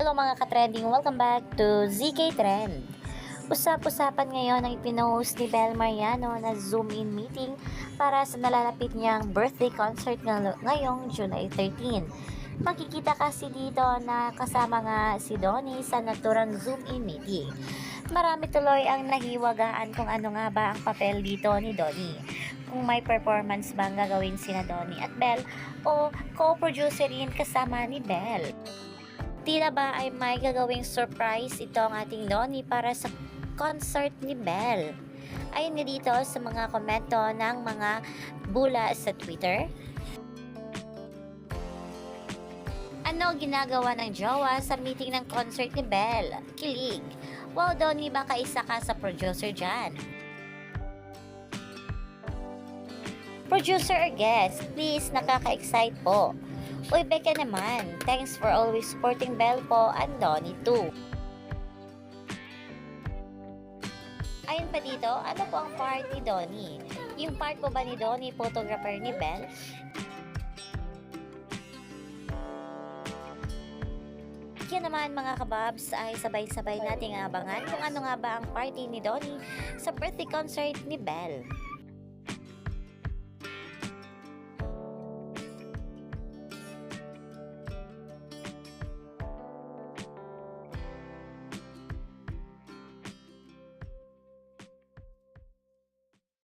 Hello mga ka-trending, welcome back to ZK Trend. Usap-usapan ngayon ang ipinost ni Bel Mariano na Zoom-in meeting para sa nalalapit niyang birthday concert ng- ngayong July 13. Makikita kasi dito na kasama nga si Donnie sa naturang Zoom-in meeting. Marami tuloy ang nahiwagaan kung ano nga ba ang papel dito ni Donnie. Kung may performance bang gagawin sina Donnie at Belle o co-producer rin kasama ni Belle. Tila ba ay may gagawing surprise ito ang ating Donnie para sa concert ni Belle? Ayon nga dito sa mga komento ng mga bula sa Twitter. Ano ginagawa ng jowa sa meeting ng concert ni Belle? Kilig. Wow, Donnie, baka isa ka sa producer dyan. Producer or guest, please, nakaka-excite po. Uy, Becca naman. Thanks for always supporting Belle po and Donnie too. Ayun pa dito, ano po ang part ni Donnie? Yung part po ba ni Donnie, photographer ni Belle? Kaya naman mga kababs ay sabay-sabay nating abangan kung ano nga ba ang party ni Donnie sa birthday concert ni Belle.